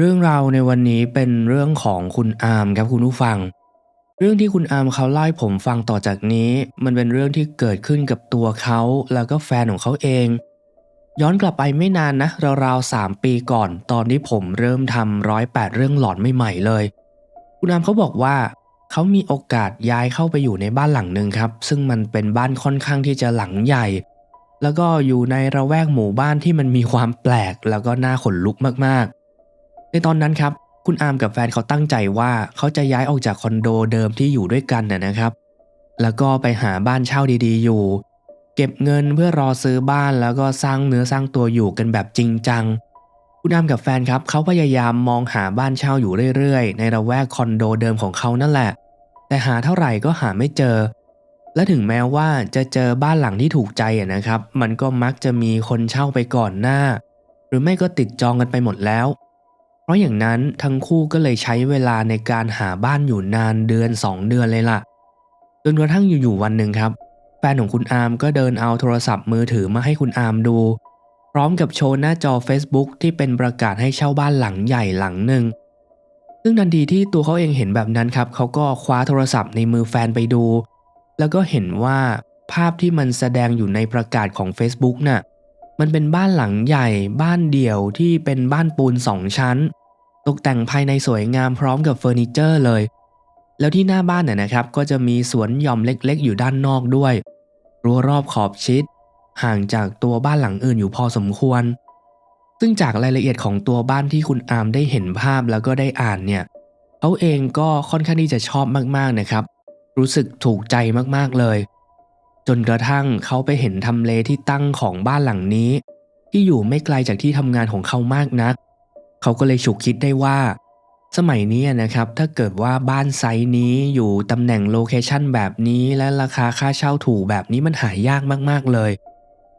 เรื่องราวในวันนี้เป็นเรื่องของคุณอาร์มครับคุณผู้ฟัง เรื่องที่คุณอาร์มเขาเล่าให้ผมฟังต่อจากนี้ มันเป็นเรื่องที่เกิดขึ้นกับตัวเขาแล้วก็แฟนของเขาเอง ย้อนกลับไปไม่นานนะราวๆสามปีก่อน ตอนที่ผมเริ่มทำร้อยแปดเรื่องหลอนใหม่ๆเลย คุณอาร์มเขาบอกว่าเขามีโอกาสย้ายเข้าไปอยู่ในบ้านหลังหนึ่งครับ ซึ่งมันเป็นบ้านค่อนข้างที่จะหลังใหญ่ แล้วก็อยู่ในระแวกหมู่บ้านที่มันมีความแปลก แล้วก็น่าขนลุกมากๆ ในตอนนั้นครับ คุณอาร์มกับแฟนเขาตั้งใจว่าเขาจะย้ายออกจากคอนโดเดิมที่อยู่ด้วยกันน่ะนะครับ แล้วก็ไปหาบ้านเช่าดีๆ อยู่ เก็บเงินเพื่อรอซื้อบ้านแล้วก็สร้างเนื้อสร้างตัวอยู่กันแบบจริงจัง คุณอาร์มกับแฟนครับเขาพยายามมองหาบ้านเช่าอยู่เรื่อยๆ ในระแวกคอนโดเดิมของเขานั่นแหละ แต่หาเท่าไหร่ก็หาไม่เจอ และถึงแม้ว่าจะเจอบ้านหลังที่ถูกใจนะครับ มันก็มักจะมีคนเช่าไปก่อนหน้า หรือไม่ก็ติดจองกันไปหมดแล้ว ราะอย่างนั้นทั้งคู่ก็เลยใช้เวลาในการหาบ้านอยู่นานเดือน 2 เดือนเลยล่ะ จนกระทั่งอยู่ๆวันหนึ่งครับ แฟนของคุณอาร์มก็เดินเอาโทรศัพท์มือถือมาให้คุณอาร์มดู พร้อมกับโชว์หน้าจอ Facebook ที่เป็นประกาศให้เช่าบ้านหลังใหญ่หลังหนึ่ง ซึ่งทันทีที่ตัวเขาเองเห็นแบบนั้นครับเขาก็คว้าโทรศัพท์ในมือแฟนไปดู แล้วก็เห็นว่าภาพที่มันแสดงอยู่ในประกาศของ Facebook น่ะมันเป็นบ้านหลังใหญ่ บ้านเดี่ยวที่เป็นบ้านปูนสองชั้น ตกแต่งภายในสวยงามพร้อมกับเฟอร์นิเจอร์เลย แล้วที่หน้าบ้านน่ะนะครับ ก็จะมีสวนหย่อมเล็กๆ อยู่ด้านนอกด้วย รั้วรอบขอบชิด ห่างจากตัวบ้านหลังอื่นอยู่พอสมควร ซึ่งจากรายละเอียดของตัวบ้านที่คุณอาร์มได้เห็นภาพแล้วก็ได้อ่านเนี่ยเขาเองก็ค่อนข้างที่จะชอบมากๆนะครับ รู้สึกถูกใจมากๆเลย จนกระทั่งเขาไปเห็นทำเลที่ตั้งของบ้านหลังนี้ ที่อยู่ไม่ไกลจากที่ทำงานของเขามากนัก เขาก็เลยฉุกคิดได้ว่า สมัยนี้นะครับ ถ้าเกิดว่าบ้านไซส์นี้อยู่ตำแหน่งโลเคชันแบบนี้และราคาค่าเช่าถูกแบบนี้มันหายากมากๆเลย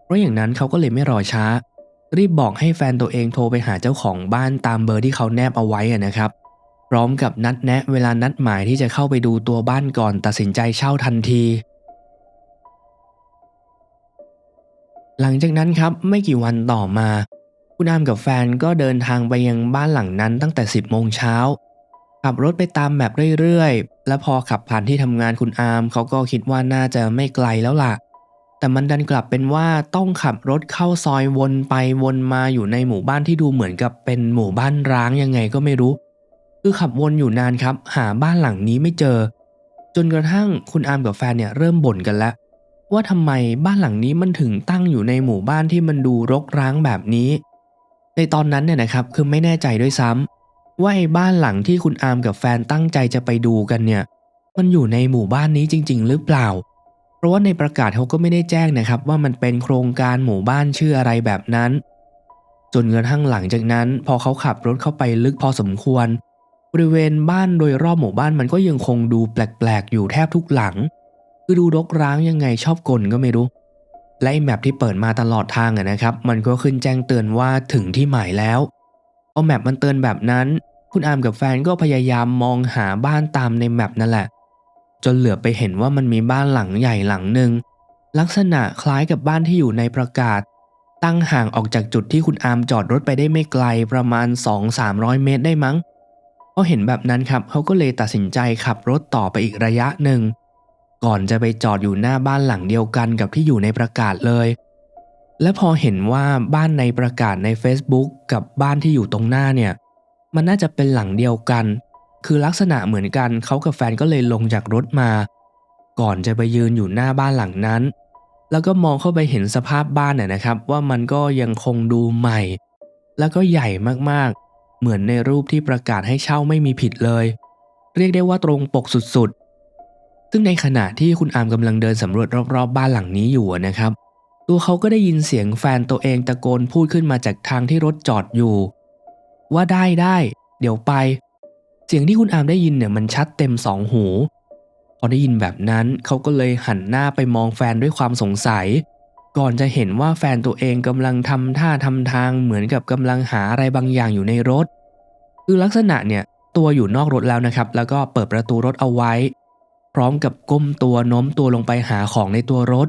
เพราะอย่างนั้นเขาก็เลยไม่รอช้า รีบบอกให้แฟนตัวเองโทรไปหาเจ้าของบ้านตามเบอร์ที่เขาแนบเอาไว้นะครับ พร้อมกับนัดแนะเวลานัดหมายที่จะเข้าไปดูตัวบ้านก่อนตัดสินใจเช่าทันทีหลังจากนั้นครับไม่กี่วันต่อมา คุณอามกับแฟนก็เดินทางไปยังบ้านหลังนั้นตั้งแต่ 10 โมงเช้า ขับรถไปตามแบบเรื่อยๆ และพอขับผ่านที่ทำงานคุณอามเขาก็คิดว่าน่าจะไม่ไกลแล้วล่ะ แต่มันดันกลับเป็นว่าต้องขับรถเข้าซอยวนไปวนมาอยู่ในหมู่บ้านที่ดูเหมือนกับเป็นหมู่บ้านร้างยังไงก็ไม่รู้ คือขับวนอยู่นานครับ หาบ้านหลังนี้ไม่เจอ จนกระทั่งคุณอามกับแฟนเนี่ยเริ่มบ่นกันแล้ว ว่าทำไมบ้านหลังนี้มันถึงตั้งอยู่ในหมู่บ้านที่มันดูรกร้างแบบนี้ ในตอนนั้นเนี่ยนะครับคือไม่แน่ใจด้วยซ้ำว่าไอ้บ้านหลังที่คุณอาร์มกับแฟนตั้งใจจะไปดูกันเนี่ย มันอยู่ในหมู่บ้านนี้จริง ๆ หรือเปล่า เพราะว่าในประกาศเขาก็ไม่ได้แจ้งนะครับ ว่ามันเป็นโครงการหมู่บ้านชื่ออะไรแบบนั้น จนกระทั่งหลังจากนั้น พอเขาขับรถเข้าไปลึกพอสมควร บริเวณบ้านโดยรอบหมู่บ้านมันก็ยังคงดูแปลกๆอยู่แทบทุกหลัง คือดูรกร้างยังไงชอบกลก็ไม่รู้ และแมปที่เปิดมาตลอดทางอะนะครับ มันก็ขึ้นแจ้งเตือนว่าถึงที่หมายแล้วพอแมปมันเตือนแบบนั้น คุณอามกับแฟนก็พยายามมองหาบ้านตามในแมปนั่นแหละ จนเหลือไปเห็นว่ามันมีบ้านหลังใหญ่หลังหนึ่งลักษณะคล้ายกับบ้านที่อยู่ในประกาศ ตั้งห่างออกจากจุดที่คุณอามจอดรถไปได้ไม่ไกลประมาณ 2-300 เมตรได้มั้งพอเห็นแบบนั้นครับเขาก็เลยตัดสินใจขับรถต่อไปอีกระยะหนึ่ง ก่อนจะไปจอดอยู่หน้าบ้านหลังเดียวกันกับที่อยู่ในประกาศเลย และพอเห็นว่าบ้านในประกาศใน Facebook กับบ้านที่อยู่ตรงหน้าเนี่ย มันน่าจะเป็นหลังเดียวกัน คือลักษณะเหมือนกันเขากับแฟนก็เลยลงจากรถมา ก่อนจะไปยืนอยู่หน้าบ้านหลังนั้น แล้วก็มองเข้าไปเห็นสภาพบ้านน่ะนะครับ ว่ามันก็ยังคงดูใหม่ แล้วก็ใหญ่มากๆ เหมือนในรูปที่ประกาศให้เช่าไม่มีผิดเลย เรียกได้ว่าตรงปกสุด ซึ่งในขณะที่คุณอามกำลังเดินสำรวจรอบๆบ้านหลังนี้อยู่นะครับ ตัวเขาก็ได้ยินเสียงแฟนตัวเองตะโกนพูดขึ้นมาจากทางที่รถจอดอยู่ ว่าได้ได้เดี๋ยวไป เสียงที่คุณอามได้ยินเนี่ยมันชัดเต็มสองหู พอได้ยินแบบนั้นเขาก็เลยหันหน้าไปมองแฟนด้วยความสงสัย ก่อนจะเห็นว่าแฟนตัวเองกำลังทำท่าทำทางเหมือนกับกำลังหาอะไรบางอย่างอยู่ในรถ คือลักษณะเนี่ยตัวอยู่นอกรถแล้วนะครับ แล้วก็เปิดประตูรถเอาไว้ ร้อมกับก้มตัวโน้มตัวลงไปหาของในตัวรถ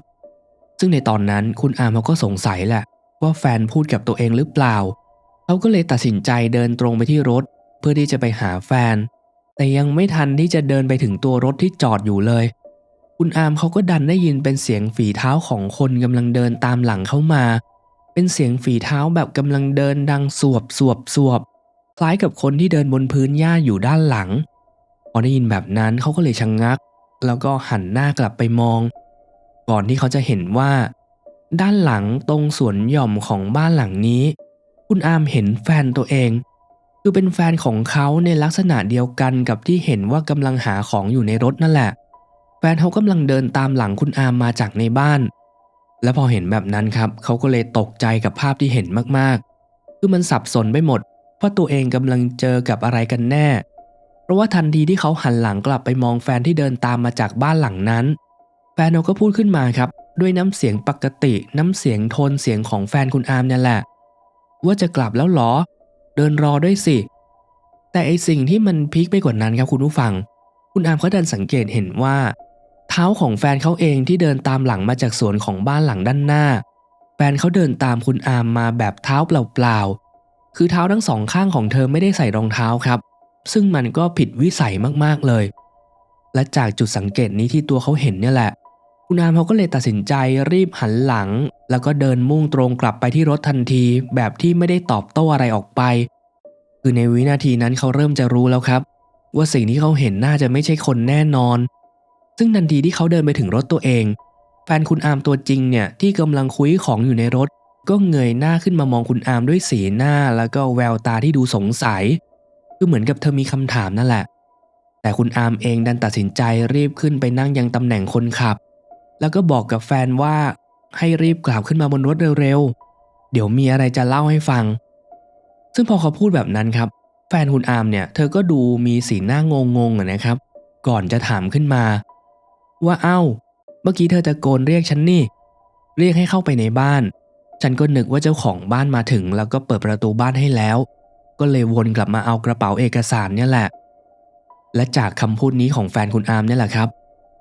ซึ่งในตอนนั้นคุณอามเขาก็สงสัยแหละ ว่าแฟนพูดกับตัวเองหรือเปล่า เขาก็เลยตัดสินใจเดินตรงไปที่รถ เพื่อที่จะไปหาแฟน แต่ยังไม่ทันที่จะเดินไปถึงตัวรถที่จอดอยู่เลย คุณอามเขาก็ดันได้ยินเป็นเสียงฝีเท้าของคนกำลังเดินตามหลังเข้ามา เป็นเสียงฝีเท้าแบบกำลังเดินดังสวบสวบสวบคล้ายกับคนที่เดินบนพื้นหญ้าอยู่ด้านหลังพอได้ยินแบบนั้นเขาก็เลยชะงงัก แล้วก็หันหน้ากลับไปมอง ก่อนที่เขาจะเห็นว่า ด้านหลังตรงสวนหย่อมของบ้านหลังนี้ คุณอามเห็นแฟนตัวเอง คือเป็นแฟนของเขาในลักษณะเดียวกันกับที่เห็นว่ากำลังหาของอยู่ในรถนั่นแหละ แฟนเขากำลังเดินตามหลังคุณอามมาจากในบ้าน และพอเห็นแบบนั้นครับ เขาก็เลยตกใจกับภาพที่เห็นมากๆ คือมันสับสนไปหมดว่าตัวเองกำลังเจอกับอะไรกันแน่ ราะว่าทันทีที่เขาหันหลังกลับไปมองแฟนที่เดินตามมาจากบ้านหลังนั้น แฟนเขาก็พูดขึ้นมาครับ ด้วยน้ำเสียงปกติ น้ำเสียงโทนเสียงของแฟนคุณอามเนี่ยแหละ ว่าจะกลับแล้วเหรอ เดินรอด้วยสิ แต่ไอสิ่งที่มันพีคไปกว่านั้นครับคุณผู้ฟัง คุณอามเขาดันสังเกตเห็นว่า เท้าของแฟนเขาเองที่เดินตามหลังมาจากสวนของบ้านหลังด้านหน้า แฟนเขาเดินตามคุณอามมาแบบเท้าเปล่าๆคือเท้าทั้งสองข้างของเธอไม่ได้ใส่รองเท้าครับ ซึ่งมันก็ผิดวิสัยมากๆเลย และจากจุดสังเกตนี้ที่ตัวเขาเห็นเนี่ยแหละ คุณอามเขาก็เลยตัดสินใจรีบหันหลัง แล้วก็เดินมุ่งตรงกลับไปที่รถทันที แบบที่ไม่ได้ตอบโต้อะไรออกไป คือในวินาทีนั้นเขาเริ่มจะรู้แล้วครับ ว่าสิ่งที่เขาเห็นน่าจะไม่ใช่คนแน่นอน ซึ่งทันทีที่เขาเดินไปถึงรถตัวเอง แฟนคุณอามตัวจริงเนี่ยที่กำลังคุยของอยู่ในรถ ก็เงยหน้าขึ้นมามองคุณอามด้วยสีหน้า แล้วก็แววตาที่ดูสงสัย คือเหมือนกับเธอมีคำถามนั่นแหละ แต่คุณอาร์มเองดันตัดสินใจรีบขึ้นไปนั่งยังตำแหน่งคนขับ แล้วก็บอกกับแฟนว่าให้รีบกลับขึ้นมาบนรถเร็วๆ เดี๋ยวมีอะไรจะเล่าให้ฟัง ซึ่งพอเขาพูดแบบนั้นครับ แฟนคุณอาร์มเนี่ย เธอก็ดูมีสีหน้างงงๆนะครับ ก่อนจะถามขึ้นมา ว่าเอ้า เมื่อกี้เธอตะโกนเรียกฉันนี่ เรียกให้เข้าไปในบ้าน ฉันก็นึกว่าเจ้าของบ้านมาถึงแล้วก็เปิดประตูบ้านให้แล้ว ก็เลยวนกลับมาเอากระเป๋าเอกสารเนี่ยแหละ และจากคำพูดนี้ของแฟนคุณอาร์มเนี่ยแหละครับ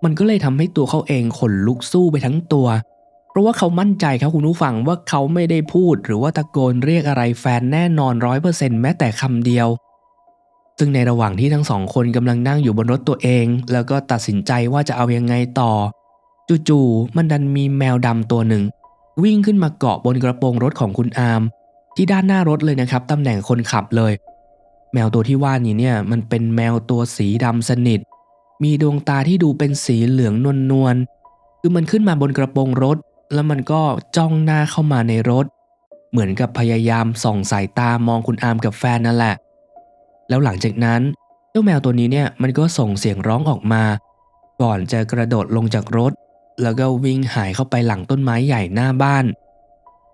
มันก็เลยทำให้ตัวเขาเองขนลุกสู้ไปทั้งตัว เพราะว่าเขามั่นใจครับคุณผู้ฟังว่าเขาไม่ได้พูด หรือว่าตะโกนเรียกอะไรแฟนแน่นอนร้อยเปอร์เซ็นต์แม้แต่คำเดียว ซึ่งในระหว่างที่ทั้งสองคนกำลังนั่งอยู่บนรถตัวเอง แล้วก็ตัดสินใจว่าจะเอายังไงต่อ จู่ๆมันดันมีแมวดำตัวหนึ่งวิ่งขึ้นมาเกาะบนกระโปรงรถของคุณอาร์ม ที่ด้านหน้ารถเลยนะครับตำแหน่งคนขับเลย แมวตัวที่ว่านี้เนี่ยมันเป็นแมวตัวสีดำสนิท มีดวงตาที่ดูเป็นสีเหลืองนวลนวลๆคือมันขึ้นมาบนกระโปรงรถ แล้วมันก็จ้องหน้าเข้ามาในรถ เหมือนกับพยายามส่องสายตามองคุณอามกับแฟนนั่นแหละ แล้วหลังจากนั้นเจ้าแมวตัวนี้เนี่ยมันก็ส่งเสียงร้องออกมา ก่อนจะกระโดดลงจากรถ แล้วก็วิ่งหายเข้าไปหลังต้นไม้ใหญ่หน้าบ้าน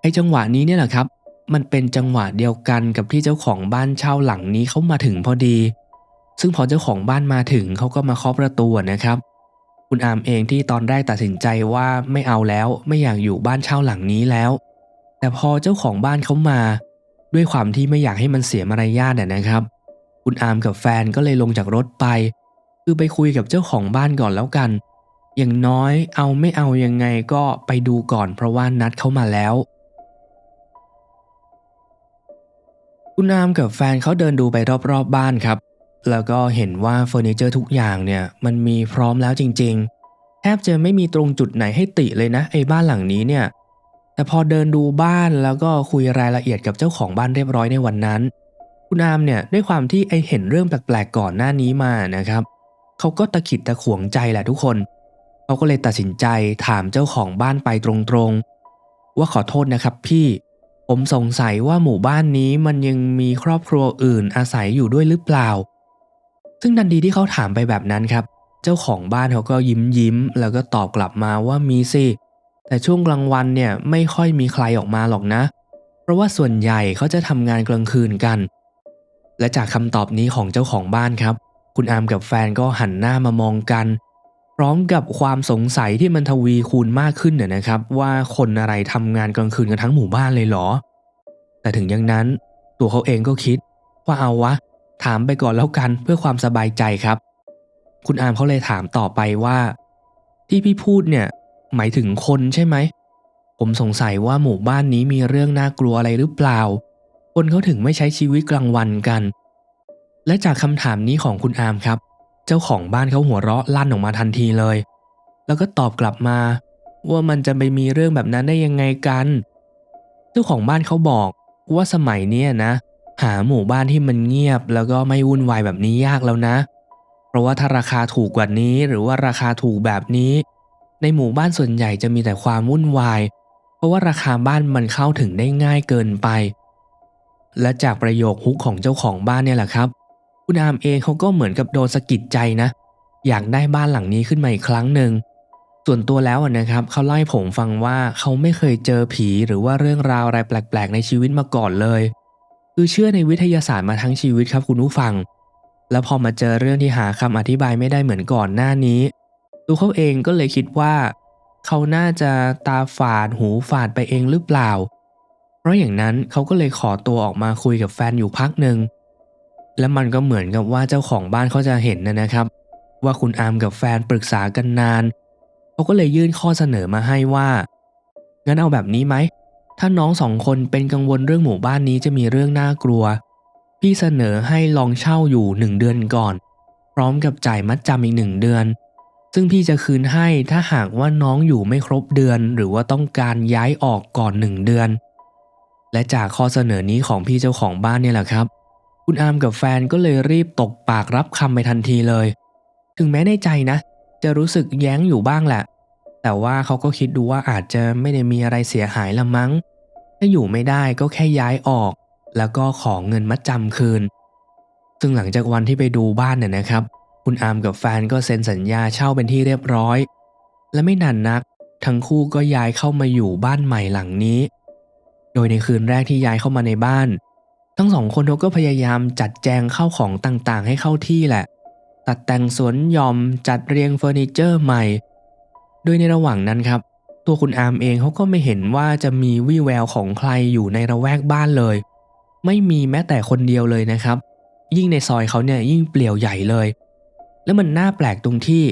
ไอ้จังหวะนี้เนี่ยแหละครับ มันเป็นจังหวะเดียวกันกับที่เจ้าของบ้านเช่าหลังนี้เขามาถึงพอดี ซึ่งพอเจ้าของบ้านมาถึงเขาก็มาเคาะประตูนะครับ คุณอามเองที่ตอนแรกตัดสินใจว่าไม่เอาแล้วไม่อยากอยู่บ้านเช่าหลังนี้แล้ว แต่พอเจ้าของบ้านเขามา ด้วยความที่ไม่อยากให้มันเสียมารยาทน่ะนะครับ คุณอามกับแฟนก็เลยลงจากรถไป คือไปคุยกับเจ้าของบ้านก่อนแล้วกัน อย่างน้อยเอาไม่เอายังไงก็ไปดูก่อนเพราะว่านัดเขามาแล้ว คุณอามกับแฟนเขาเดินดูไปรอบๆบบ้านครับ แล้วก็เห็นว่าเฟอร์นิเจอร์ทุกอย่างเนี่ยมันมีพร้อมแล้วจริง ๆ แทบจะไม่มีตรงจุดไหนให้ติเลยนะไอ้บ้านหลังนี้เนี่ย แต่พอเดินดูบ้านแล้วก็คุยรายละเอียดกับเจ้าของบ้านเรียบร้อยในวันนั้น คุณอามเนี่ยด้วยความที่ไอเห็นเรื่องแปลกๆก่อนหน้านี้มานะครับเขาก็ตะขิดตะขวงใจแหละทุกคนเขาก็เลยตัดสินใจถามเจ้าของบ้านไปตรงๆ ว่าขอโทษนะครับพี่ ผมสงสัยว่าหมู่บ้านนี้มันยังมีครอบครัวอื่นอาศัยอยู่ด้วยหรือเปล่า ซึ่งทันทีที่เขาถามไปแบบนั้นครับ เจ้าของบ้านเขาก็ยิ้มยิ้ม แล้วก็ตอบกลับมาว่ามีสิ แต่ช่วงกลางวันเนี่ยไม่ค่อยมีใครออกมาหรอกนะ เพราะว่าส่วนใหญ่เขาจะทำงานกลางคืนกัน และจากคำตอบนี้ของเจ้าของบ้านครับ คุณอามกับแฟนก็หันหน้ามามองกัน พร้อมกับความสงสัยที่มันทวีคูณมากขึ้นเนี่ยนะครับ ว่าคนอะไรทำงานกลางคืนกันทั้งหมู่บ้านเลยเหรอ แต่ถึงอย่างนั้น ตัวเขาเองก็คิด ว่าเอาวะ ถามไปก่อนแล้วกันเพื่อความสบายใจครับ คุณอามเขาเลยถามต่อไปว่า ที่พี่พูดเนี่ย หมายถึงคนใช่ไหม ผมสงสัยว่าหมู่บ้านนี้มีเรื่องน่ากลัวอะไรหรือเปล่า คนเขาถึงไม่ใช้ชีวิตกลางวันกัน และจากคำถามนี้ของคุณอามครับ เจ้าของบ้านเขาหัวเราะลั่นออกมาทันทีเลย แล้วก็ตอบกลับมา ว่ามันจะไปมีเรื่องแบบนั้นได้ยังไงกัน เจ้าของบ้านเขาบอกว่าสมัยเนี้ยนะ หาหมู่บ้านที่มันเงียบ แล้วก็ไม่วุ่นวายแบบนี้ยากแล้วนะ เพราะว่าถ้าราคาถูกกว่านี้หรือว่าราคาถูกแบบนี้ ในหมู่บ้านส่วนใหญ่จะมีแต่ความวุ่นวาย เพราะว่าราคาบ้านมันเข้าถึงได้ง่ายเกินไป และจากประโยคฮุกของเจ้าของบ้านเนี่ยแหละครับ คุณอามเองเขาก็เหมือนกับโดนสะกิดใจนะ อยากได้บ้านหลังนี้ขึ้นมาอีกครั้งหนึ่งส่วนตัวแล้วนะครับเขาเล่าให้ผมฟังว่าเขาไม่เคยเจอผีหรือว่าเรื่องราวอะไรแปลก ๆ ในชีวิตมาก่อนเลย คือเชื่อในวิทยาศาสตร์มาทั้งชีวิตครับคุณผู้ฟัง แล้วพอมาเจอเรื่องที่หาคำอธิบายไม่ได้เหมือนก่อนหน้านี้ ตัวเขาเองก็เลยคิดว่า เขาน่าจะตาฝาดหูฝาดไปเองหรือเปล่า เพราะอย่างนั้นเขาก็เลยขอตัวออกมาคุยกับแฟนอยู่พักหนึ่ง และมันก็เหมือนกับว่าเจ้าของบ้านเขาจะเห็นนะนะครับ ว่าคุณอามกับแฟนปรึกษากันนานเขาก็เลยยื่นข้อเสนอมาให้ว่างั้นเอาแบบนี้ไหมถ้าน้องสองคนเป็นกังวลเรื่องหมู่บ้านนี้จะมีเรื่องน่ากลัว พี่เสนอให้ลองเช่าอยู่หนึ่งเดือนก่อน พร้อมกับจ่ายมัดจำอีกหนึ่งเดือน ซึ่งพี่จะคืนให้ถ้าหากว่าน้องอยู่ไม่ครบเดือน หรือว่าต้องการย้ายออกก่อนหนึ่งเดือน และจากข้อเสนอนี้ของพี่เจ้าของบ้านเนี่ยแหละครับ คุณอามกับแฟนก็เลยรีบตกปากรับคำไปทันทีเลย ถึงแม้ในใจนะ จะรู้สึกแย้งอยู่บ้างแหละ แต่ว่าเขาก็คิดดูว่าอาจจะไม่ได้มีอะไรเสียหายละมั้ง ถ้าอยู่ไม่ได้ก็แค่ย้ายออก แล้วก็ขอเงินมัดจำคืน ซึ่งหลังจากวันที่ไปดูบ้านเนี่ยนะครับ คุณอามกับแฟนก็เซ็นสัญญาเช่าเป็นที่เรียบร้อย และไม่นานนัก ทั้งคู่ก็ย้ายเข้ามาอยู่บ้านใหม่หลังนี้ โดยในคืนแรกที่ย้ายเข้ามาในบ้าน ทั้งสองคนเขาก็พยายามจัดแจงเข้าของต่างๆ ให้เข้าที่แหละ ตัดแต่งสวนยอมจัดเรียงเฟอร์นิเจอร์ใหม่ โดยในระหว่างนั้นครับ ตัวคุณอามเองเขาก็ไม่เห็นว่าจะมีวี่แววของใครอยู่ในระแวกบ้านเลย ไม่มีแม้แต่คนเดียวเลยนะครับ ยิ่งในซอยเขาเนี่ยยิ่งเปลี่ยวใหญ่เลย แล้วมันน่าแปลกตรงที่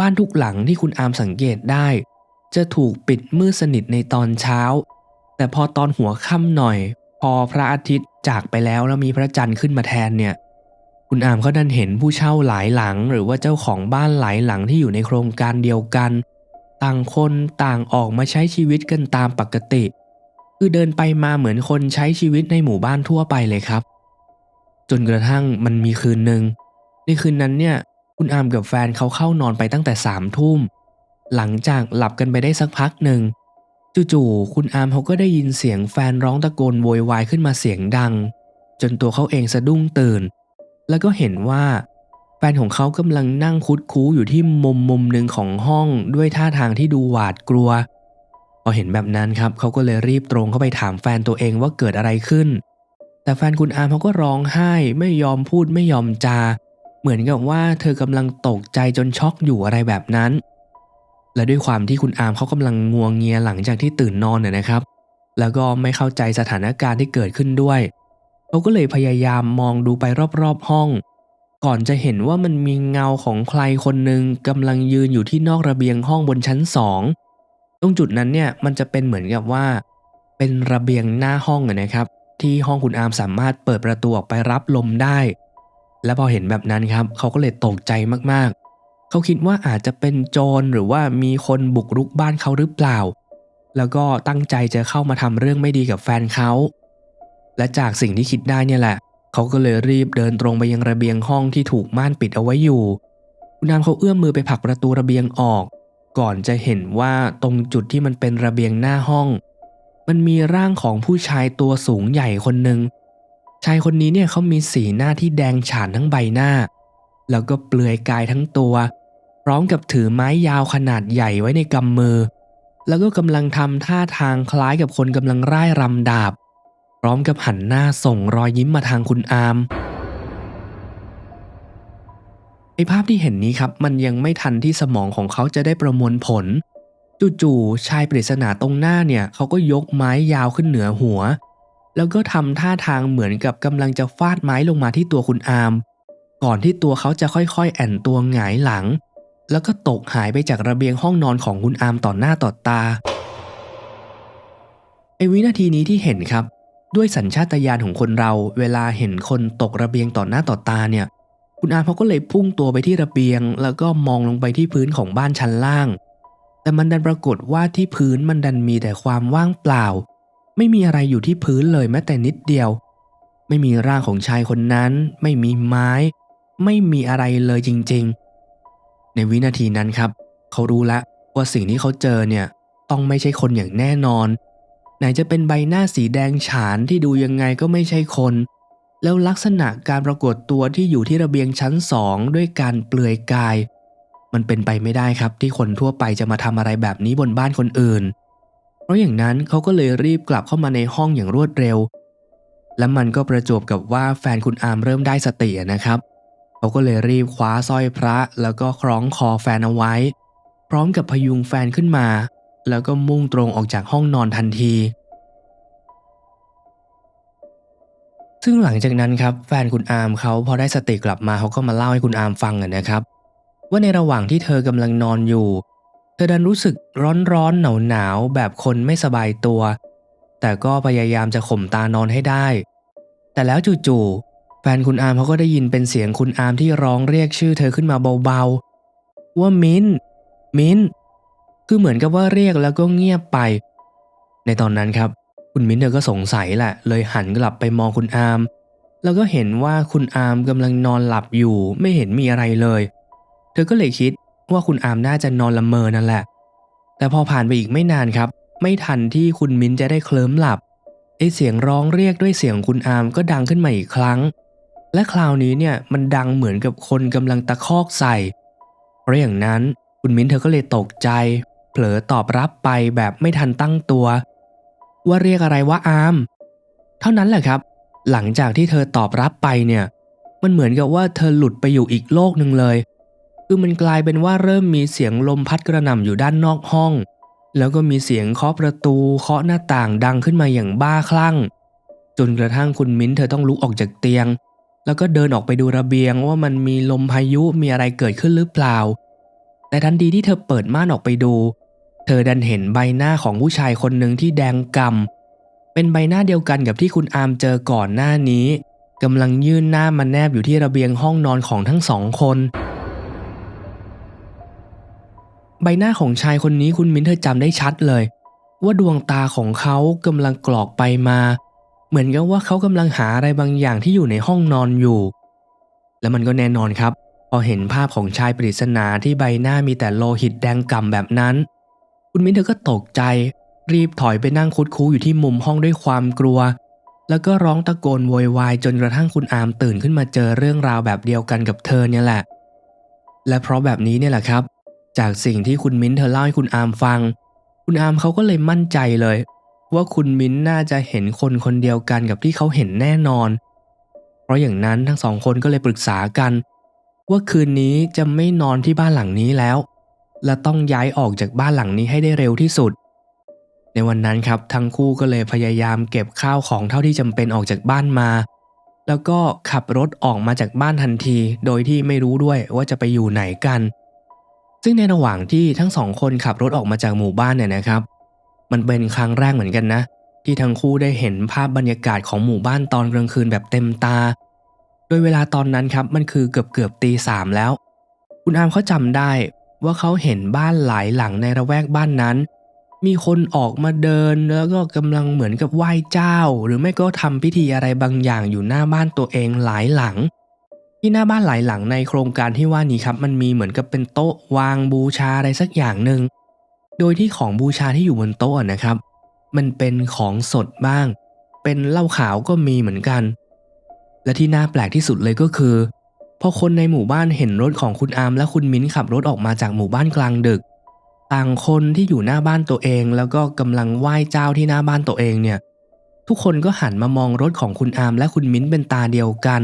บ้านทุกหลังที่คุณอามสังเกตได้ จะถูกปิดมืดสนิทในตอนเช้า แต่พอตอนหัวค่ำหน่อย พอพระอาทิตย์ จากไปแล้วแล้วมีพระจันทร์ขึ้นมาแทนเนี่ย คุณอามเขาดันเห็นผู้เช่าหลายหลัง หรือว่าเจ้าของบ้านหลายหลังที่อยู่ในโครงการเดียวกัน ต่างคนต่างออกมาใช้ชีวิตกันตามปกติ คือเดินไปมาเหมือนคนใช้ชีวิตในหมู่บ้านทั่วไปเลยครับ จนกระทั่งมันมีคืนหนึ่งในคืนนั้นเนี่ย คุณอามกับแฟนเขาเข้านอนไปตั้งแต่สามทุ่มหลังจากหลับกันไปได้สักพักหนึ่ง จู่ๆคุณอามเขาก็ได้ยินเสียงแฟนร้องตะโกนโวยวายขึ้นมาเสียงดัง จนตัวเขาเองสะดุ้งตื่น แล้วก็เห็นว่า แฟนของเขากำลังนั่งคุดคู้อยู่ที่มุมมุมหนึ่งของห้องด้วยท่าทางที่ดูหวาดกลัว พอเห็นแบบนั้นครับเขาก็เลยรีบตรงเข้าไปถามแฟนตัวเองว่าเกิดอะไรขึ้น แต่แฟนคุณอามเขาก็ร้องไห้ไม่ยอมพูดไม่ยอมจา เหมือนกับว่าเธอกำลังตกใจจนช็อกอยู่อะไรแบบนั้น และด้วยความที่คุณอาร์มเขากำลังงวงเงียหลังจากที่ตื่นนอนเนี่ยนะครับ แล้วก็ไม่เข้าใจสถานการณ์ที่เกิดขึ้นด้วยเขาก็เลยพยายามมองดูไปรอบๆห้อง ก่อนจะเห็นว่ามันมีเงาของใครคนหนึ่งกำลังยืนอยู่ที่นอกระเบียงห้องบนชั้นสองตรงจุดนั้นเนี่ยมันจะเป็นเหมือนกับว่า เป็นระเบียงหน้าห้องนะครับ ที่ห้องคุณอาร์มสามารถเปิดประตูออกไปรับลมได้ และพอเห็นแบบนั้นครับเขาก็เลยตกใจมากๆ เขาคิดว่าอาจจะเป็นโจรหรือว่ามีคนบุกรุกบ้านเขาหรือเปล่า แล้วก็ตั้งใจจะเข้ามาทำเรื่องไม่ดีกับแฟนเขา และจากสิ่งที่คิดได้เนี่ยแหละ เขาก็เลยรีบเดินตรงไปยังระเบียงห้องที่ถูกม่านปิดเอาไว้อยู่ คุณนามเขาเอื้อมมือไปผลักประตูระเบียงออก ก่อนจะเห็นว่าตรงจุดที่มันเป็นระเบียงหน้าห้อง มันมีร่างของผู้ชายตัวสูงใหญ่คนหนึ่งชายคนนี้เนี่ยเขามีสีหน้าที่แดงฉานทั้งใบหน้า แล้วก็เปลือยกายทั้งตัว ร้อมกับถือไม้ยาวขนาดใหญ่ไว้ในกำมือ แล้วก็กำลังทำท่าทางคล้ายกับคนกำลังร่ายรำดาบ พร้อมกับหันหน้าส่งรอยยิ้มมาทางคุณอามไอภาพที่เห็นนี้ครับ มันยังไม่ทันที่สมองของเขาจะได้ประมวลผล จู่ๆชายปริศนาตรงหน้าเนี่ยเขาก็ยกไม้ยาวขึ้นเหนือหัว แล้วก็ทำท่าทางเหมือนกับกำลังจะฟาดไม้ลงมาที่ตัวคุณอาม ก่อนที่ตัวเขาจะค่อยๆ แอนตัวหงายหลัง แล้วก็ตกหายไปจากระเบียงห้องนอนของคุณอามต่อหน้าต่อตาไอวินาทีนี้ที่เห็นครับ ด้วยสัญชาตญาณของคนเรา เวลาเห็นคนตกระเบียงต่อหน้าต่อตาเนี่ย คุณอามเขาก็เลยพุ่งตัวไปที่ระเบียง แล้วก็มองลงไปที่พื้นของบ้านชั้นล่าง แต่มันดันปรากฏว่าที่พื้นมันดันมีแต่ความว่างเปล่า ไม่มีอะไรอยู่ที่พื้นเลยแม้แต่นิดเดียว ไม่มีร่างของชายคนนั้น ไม่มีไม้ ไม่มีอะไรเลยจริงๆ ในวินาทีนั้นครับ เขารู้แล้วว่าสิ่งที่เขาเจอเนี่ยต้องไม่ใช่คนอย่างแน่นอน ไหนจะเป็นใบหน้าสีแดงฉานที่ดูยังไงก็ไม่ใช่คน แล้วลักษณะการปรากฏตัวที่อยู่ที่ระเบียงชั้นสองด้วยการเปลือยกาย มันเป็นไปไม่ได้ครับที่คนทั่วไปจะมาทำอะไรแบบนี้บนบ้านคนอื่น เพราะอย่างนั้นเขาก็เลยรีบกลับเข้ามาในห้องอย่างรวดเร็ว และมันก็ประจวบกับว่าแฟนคุณอาร์มเริ่มได้สตินะครับเขาก็เลยรีบคว้าสร้อยพระแล้วก็คล้องคอแฟนเอาไว้ พร้อมกับพยุงแฟนขึ้นมา แล้วก็มุ่งตรงออกจากห้องนอนทันที ซึ่งหลังจากนั้นครับแฟนคุณอาร์มเขาพอได้สติกลับมาเขาก็มาเล่าให้คุณอาร์มฟังนะครับ ว่าในระหว่างที่เธอกำลังนอนอยู่ เธอดันรู้สึกร้อนร้อนหนาวหนาวแบบคนไม่สบายตัว แต่ก็พยายามจะข่มตานอนให้ได้ แต่แล้วจู่ๆ แฟนคุณอาร์มเขาก็ได้ยินเป็นเสียงคุณอาร์มที่ร้องเรียกชื่อเธอขึ้นมาเบาๆ ว่ามิ้น มิ้น คือเหมือนกับว่าเรียกแล้วก็เงียบไป ในตอนนั้นครับ คุณมิ้นเธอก็สงสัยแหละ เลยหันกลับไปมองคุณอาร์ม แล้วก็เห็นว่าคุณอาร์มกำลังนอนหลับอยู่ ไม่เห็นมีอะไรเลย เธอก็เลยคิดว่าคุณอาร์มน่าจะนอนละเมอนั่นแหละ แต่พอผ่านไปอีกไม่นานครับ ไม่ทันที่คุณมิ้นจะได้เคลิ้มหลับไอเสียงร้องเรียกด้วยเสียงคุณอาร์มก็ดังขึ้นมาอีกครั้ง และคราวนี้เนี่ยมันดังเหมือนกับคนกำลังตะคอกใส่ เพราะอย่างนั้นคุณมิ้นเธอก็เลยตกใจ เผลอตอบรับไปแบบไม่ทันตั้งตัว ว่าเรียกอะไรว่าอาร์มเท่านั้นแหละครับ หลังจากที่เธอตอบรับไปเนี่ย มันเหมือนกับว่าเธอหลุดไปอยู่อีกโลกหนึ่งเลย คือมันกลายเป็นว่าเริ่มมีเสียงลมพัดกระหน่ำอยู่ด้านนอกห้อง แล้วก็มีเสียงเคาะประตูเคาะหน้าต่างดังขึ้นมาอย่างบ้าคลั่ง จนกระทั่งคุณมิ้นเธอต้องลุกออกจากเตียง แล้วก็เดินออกไปดูระเบียงว่ามันมีลมพายุมีอะไรเกิดขึ้นหรือเปล่า แต่ทันทีที่เธอเปิดม่านออกไปดู เธอดันเห็นใบหน้าของผู้ชายคนหนึ่งที่แดงกำเป็นใบหน้าเดียวกันกับที่คุณอาร์มเจอก่อนหน้านี้กำลังยื่นหน้ามาแนบอยู่ที่ระเบียงห้องนอนของทั้งสองคน ใบหน้าของชายคนนี้คุณมิ้นเธอจำได้ชัดเลย ว่าดวงตาของเขากำลังกรอกไปมา เหมือนกับว่าเขากำลังหาอะไรบางอย่างที่อยู่ในห้องนอนอยู่ และมันก็แน่นอนครับ พอเห็นภาพของชายปริศนาที่ใบหน้ามีแต่โลหิตแดงก่ำแบบนั้น คุณมิ้นเธอก็ตกใจ รีบถอยไปนั่งคุดคูอยู่ที่มุมห้องด้วยความกลัว แล้วก็ร้องตะโกนโวยวายจนกระทั่งคุณอาร์มตื่นขึ้นมาเจอเรื่องราวแบบเดียวกันกับเธอเนี่ยแหละ และเพราะแบบนี้เนี่ยแหละครับ จากสิ่งที่คุณมิ้นเธอเล่าให้คุณอาร์มฟัง คุณอาร์มเขาก็เลยมั่นใจเลย ว่าคุณมิ้นน่าจะเห็นคนคนเดียวกันกับที่เขาเห็นแน่นอน เพราะอย่างนั้นทั้งสองคนก็เลยปรึกษากัน ว่าคืนนี้จะไม่นอนที่บ้านหลังนี้แล้ว และต้องย้ายออกจากบ้านหลังนี้ให้ได้เร็วที่สุด ในวันนั้นครับทั้งคู่ก็เลยพยายามเก็บข้าวของเท่าที่จำเป็นออกจากบ้านมา แล้วก็ขับรถออกมาจากบ้านทันที โดยที่ไม่รู้ด้วยว่าจะไปอยู่ไหนกัน ซึ่งในระหว่างที่ทั้งสองคนขับรถออกมาจากหมู่บ้านเนี่ยนะครับ มันเป็นครั้งแรกเหมือนกันนะ ที่ทั้งคู่ได้เห็นภาพบรรยากาศของหมู่บ้านตอนกลางคืนแบบเต็มตา โดยเวลาตอนนั้นครับมันคือเกือบเกือบตีสามแล้ว คุณอามเขาจำได้ว่าเขาเห็นบ้านหลายหลังในระแวกบ้านนั้น มีคนออกมาเดินแล้วก็กำลังเหมือนกับไหว้เจ้า หรือไม่ก็ทำพิธีอะไรบางอย่างอยู่หน้าบ้านตัวเองหลายหลัง ที่หน้าบ้านหลายหลังในโครงการที่ว่านี้ครับ มันมีเหมือนกับเป็นโต๊ะวางบูชาอะไรสักอย่างหนึ่ง โดยที่ของบูชาที่อยู่บนโต๊ะนะครับ มันเป็นของสดบ้าง เป็นเหล้าขาวก็มีเหมือนกัน และที่น่าแปลกที่สุดเลยก็คือ พอคนในหมู่บ้านเห็นรถของคุณอาร์มและคุณมิ้นขับรถออกมาจากหมู่บ้านกลางดึก ต่างคนที่อยู่หน้าบ้านตัวเอง แล้วก็กำลังไหว้เจ้าที่หน้าบ้านตัวเองเนี่ย ทุกคนก็หันมามองรถของคุณอาร์มและคุณมิ้นเป็นตาเดียวกัน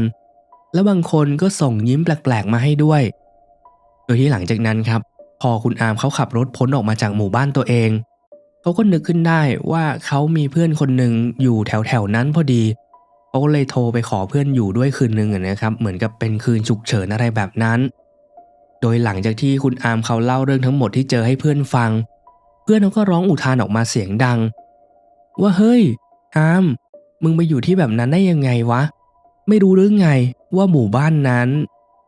แล้วบางคนก็ส่งยิ้มแปลกๆมาให้ด้วย โดยที่หลังจากนั้นครับ พอคุณอาร์มเขาขับรถพ้นออกมาจากหมู่บ้านตัวเอง เขาก็นึกขึ้นได้ว่าเขามีเพื่อนคนหนึ่งอยู่แถวแถวนั้นพอดี เขาก็เลยโทรไปขอเพื่อนอยู่ด้วยคืนหนึ่งนะครับ เหมือนกับเป็นคืนฉุกเฉินอะไรแบบนั้น โดยหลังจากที่คุณอาร์มเขาเล่าเรื่องทั้งหมดที่เจอให้เพื่อนฟัง เพื่อนเขาก็ร้องอุทานออกมาเสียงดัง ว่าเฮ้ย อาร์มมึงไปอยู่ที่แบบนั้นได้ยังไงวะ ไม่รู้หรือไงว่าหมู่บ้านนั้น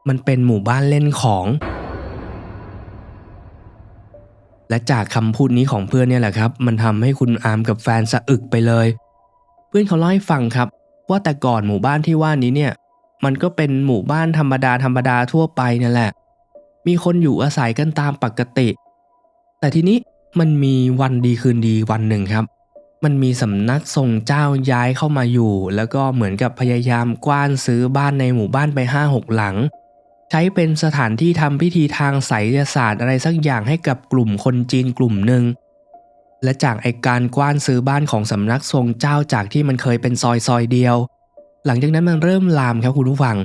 มันเป็นหมู่บ้านเล่นของ และจากคำพูดนี้ของเพื่อนเนี่ยแหละครับ มันทำให้คุณอาร์มกับแฟนสะอึกไปเลย เพื่อนเขาเล่าให้ฟังครับ ว่าแต่ก่อนหมู่บ้านที่ว่านี้เนี่ย มันก็เป็นหมู่บ้านธรรมดาธรรมดาทั่วไปนั่นแหละ มีคนอยู่อาศัยกันตามปกติ แต่ทีนี้มันมีวันดีคืนดีวันหนึ่งครับ มันมีสำนักทรงเจ้าย้ายเข้ามาอยู่ แล้วก็เหมือนกับพยายามกว้านซื้อบ้านในหมู่บ้านไปห้าหกหลัง ใช้เป็นสถานที่ทำพิธีทางไสยศาสตร์อะไรสักอย่างให้กับกลุ่มคนจีนกลุ่มหนึ่งและจากไอการกว้านซื้อบ้านของสำนักทรงเจ้าจากที่มันเคยเป็นซอยซอยเดียว หลังจากนั้นมันเริ่มลามครับคุณผู้ฟัง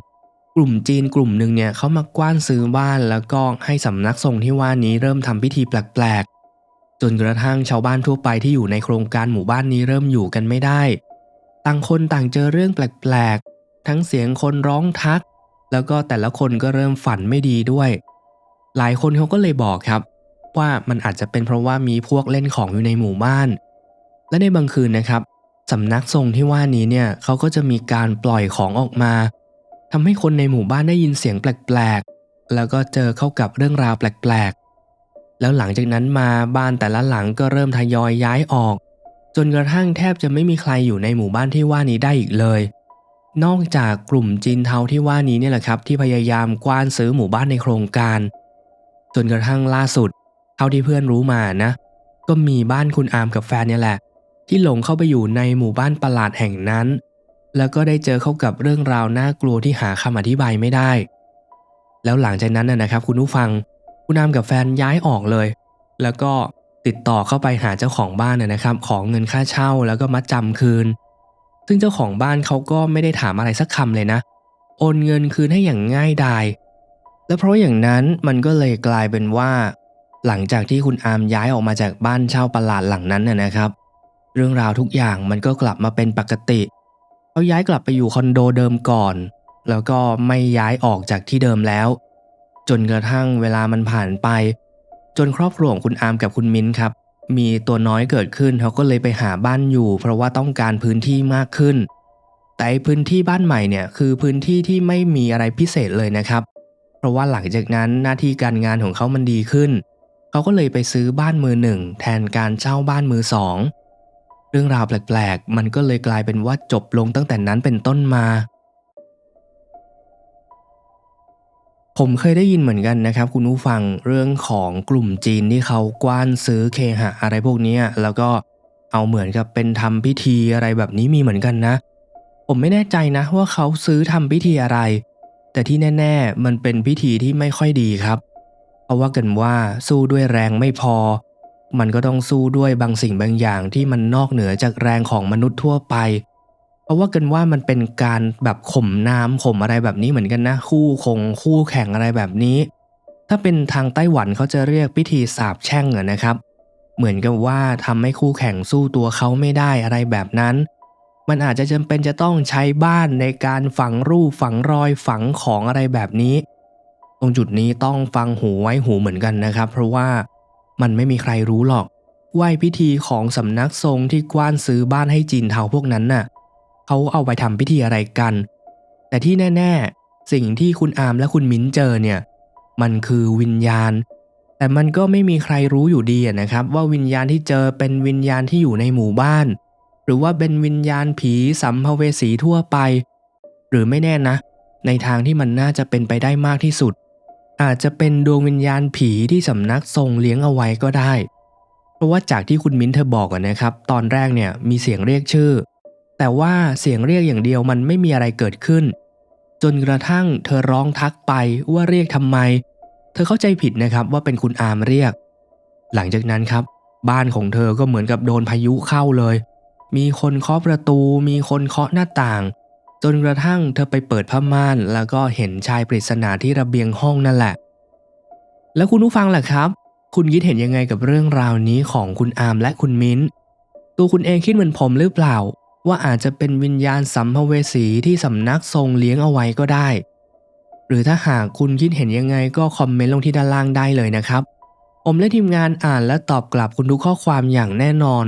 กลุ่มจีนกลุ่มหนึ่งเนี่ยเขามากว้านซื้อบ้านแล้วก็ให้สำนักทรงที่ว่านี้เริ่มทำพิธีแปลกๆ จนกระทั่งชาวบ้านทั่วไปที่อยู่ในโครงการหมู่บ้านนี้เริ่มอยู่กันไม่ได้ ต่างคนต่างเจอเรื่องแปลกๆ ทั้งเสียงคนร้องทัก แล้วก็แต่ละคนก็เริ่มฝันไม่ดีด้วย หลายคนเขาก็เลยบอกครับ ว่ามันอาจจะเป็นเพราะว่ามีพวกเล่นของอยู่ในหมู่บ้าน และในบางคืนนะครับสำนักทรงที่ว่านี้เนี่ยเขาก็จะมีการปล่อยของออกมาทำให้คนในหมู่บ้านได้ยินเสียงแปลกๆ แล้วก็เจอเข้ากับเรื่องราวแปลกๆ แล้วหลังจากนั้นมาบ้านแต่ละหลังก็เริ่มทยอยย้ายออก จนกระทั่งแทบจะไม่มีใครอยู่ในหมู่บ้านที่ว่านี้ได้อีกเลย นอกจากกลุ่มจีนเทาที่ว่านี้เนี่ยแหละครับ ที่พยายามกว้านซื้อหมู่บ้านในโครงการ จนกระทั่งล่าสุด เท่าที่เพื่อนรู้มานะ ก็มีบ้านคุณอาร์มกับแฟนเนี่ยแหละ ที่หลงเข้าไปอยู่ในหมู่บ้านประหลาดแห่งนั้น แล้วก็ได้เจอเข้ากับเรื่องราวน่ากลัวที่หาคำอธิบายไม่ได้ แล้วหลังจากนั้นนะครับ คุณผู้ฟัง คุณอาร์มกับแฟนย้ายออกเลย แล้วก็ติดต่อเข้าไปหาเจ้าของบ้านนะนะครับ ของเงินค่าเช่าแล้วก็มัดจำคืน ซึ่งเจ้าของบ้านเขาก็ไม่ได้ถามอะไรสักคำเลยนะ โอนเงินคืนให้อย่างง่ายดาย และเพราะอย่างนั้นมันก็เลยกลายเป็นว่า หลังจากที่คุณอาร์มย้ายออกมาจากบ้านเช่าประหลาดหลังนั้นน่ะนะครับ เรื่องราวทุกอย่างมันก็กลับมาเป็นปกติ เขาย้ายกลับไปอยู่คอนโดเดิมก่อน แล้วก็ไม่ย้ายออกจากที่เดิมแล้ว จนกระทั่งเวลามันผ่านไป จนครอบครัวของคุณอาร์มกับคุณมิ้นครับ มีตัวน้อยเกิดขึ้นเขาก็เลยไปหาบ้านอยู่ เพราะว่าต้องการพื้นที่มากขึ้น แต่พื้นที่บ้านใหม่เนี่ยคือพื้นที่ที่ไม่มีอะไรพิเศษเลยนะครับ เพราะว่าหลังจากนั้นหน้าที่การงานของเขามันดีขึ้น เขาก็เลยไปซื้อบ้านมือหนึ่งแทนการเช่าบ้านมือสองเรื่องราวแปลกๆ มันก็เลยกลายเป็นว่าจบลงตั้งแต่นั้นเป็นต้นมา ผมเคยได้ยินเหมือนกันนะครับ คุณผู้ฟังเรื่องของกลุ่มจีนที่เขากว้านซื้อเคหะอะไรพวกนี้แล้วก็เอาเหมือนกับเป็นทำพิธีอะไรแบบนี้มีเหมือนกันนะ ผมไม่แน่ใจนะว่าเขาซื้อทำพิธีอะไร แต่ที่แน่ ๆ มันเป็นพิธีที่ไม่ค่อยดีครับ เพราะว่ากันว่าสู้ด้วยแรงไม่พอ มันก็ต้องสู้ด้วยบางสิ่งบางอย่างที่มันนอกเหนือจากแรงของมนุษย์ทั่วไป ราะว่ากันว่ามันเป็นการแบบข่มน้ำข่มอะไรแบบนี้เหมือนกันนะ คู่คงคู่แข่งอะไรแบบนี้ ถ้าเป็นทางไต้หวันเขาจะเรียกพิธีสาบแช่งอนะครับ เหมือนกับว่าทำให้คู่แข่งสู้ตัวเขาไม่ได้อะไรแบบนั้น มันอาจจะจำเป็นจะต้องใช้บ้านในการฝังรูปฝังรอยฝังของอะไรแบบนี้ ตรงจุดนี้ต้องฟังหูไว้หูเหมือนกันนะครับ เพราะว่ามันไม่มีใครรู้หรอกว่าพิธีของสำนักทรงที่กว้านซื้อบ้านให้จีนเทาพวกนั้นน่ะ เขาเอาไปทำพิธีอะไรกัน แต่ที่แน่ ๆ สิ่งที่คุณอามและคุณมิ้นเจอเนี่ย มันคือวิญญาณ แต่มันก็ไม่มีใครรู้อยู่ดีนะครับ ว่าวิญญาณที่เจอเป็นวิญญาณที่อยู่ในหมู่บ้าน หรือว่าเป็นวิญญาณผีสัมภเวสีทั่วไป หรือไม่แน่นะ ในทางที่มันน่าจะเป็นไปได้มากที่สุด อาจจะเป็นดวงวิญญาณผีที่สำนักทรงเลี้ยงเอาไว้ก็ได้ เพราะว่าจากที่คุณมิ้นเธอบอกนะครับ ตอนแรกเนี่ยมีเสียงเรียกชื่อ แต่ว่าเสียงเรียกอย่างเดียวมันไม่มีอะไรเกิดขึ้น จนกระทั่งเธอร้องทักไปว่าเรียกทำไม เธอเข้าใจผิดนะครับว่าเป็นคุณอามเรียก หลังจากนั้นครับ บ้านของเธอก็เหมือนกับโดนพายุเข้าเลย มีคนเคาะประตู มีคนเคาะหน้าต่าง จนกระทั่งเธอไปเปิดผ้าม่าน แล้วก็เห็นชายปริศนาที่ระเบียงห้องนั่นแหละ แล้วคุณผู้ฟังล่ะครับ คุณคิดเห็นยังไงกับเรื่องราวนี้ของคุณอามและคุณมิ้นตัวคุณเองคิดเหมือนผมหรือเปล่า ว่าอาจจะเป็นวิญญาณสัมภเวสีที่สำนักทรงเลี้ยงเอาไว้ก็ได้ หรือถ้าหากคุณคิดเห็นยังไงก็คอมเมนต์ลงที่ด้านล่างได้เลยนะครับผมและทีมงานอ่านและตอบกลับคุณทุกข้อความอย่างแน่นอน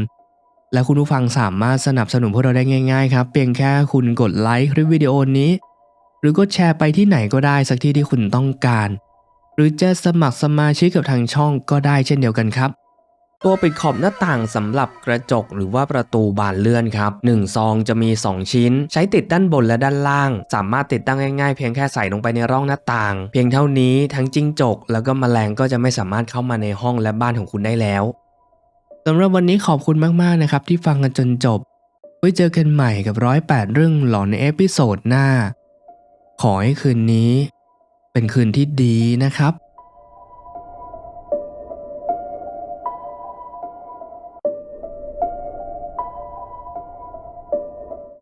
และคุณผู้ฟังสามารถสนับสนุนพวกเราได้ง่ายๆครับเพียงแค่คุณกดไลค์คลิปวิดีโอนี้ หรือกดแชร์ไปที่ไหนก็ได้สักที่ที่คุณต้องการ หรือจะสมัครสมาชิกกับทางช่องก็ได้เช่นเดียวกันครับ ตัวปิดขอบหน้าต่างสำหรับกระจกหรือว่าประตูบานเลื่อนครับ1ซองจะมี 2 ชิ้น ใช้ติดด้านบนและด้านล่าง สามารถติดตั้งง่ายๆ เพียงแค่ใส่ลงไปในร่องหน้าต่าง เพียงเท่านี้ทั้งจิ้งจก แล้วก็แมลงก็จะไม่สามารถเข้ามาในห้องและบ้านของคุณได้แล้วสำหรับวันนี้ขอบคุณมากๆนะครับ ที่ฟังกันจนจบ ไว้เจอกันใหม่กับร้อยแปดเรื่องหลอนในเอพิโซดหน้า ขอให้คืนนี้ เป็นคืนที่ดีนะครับ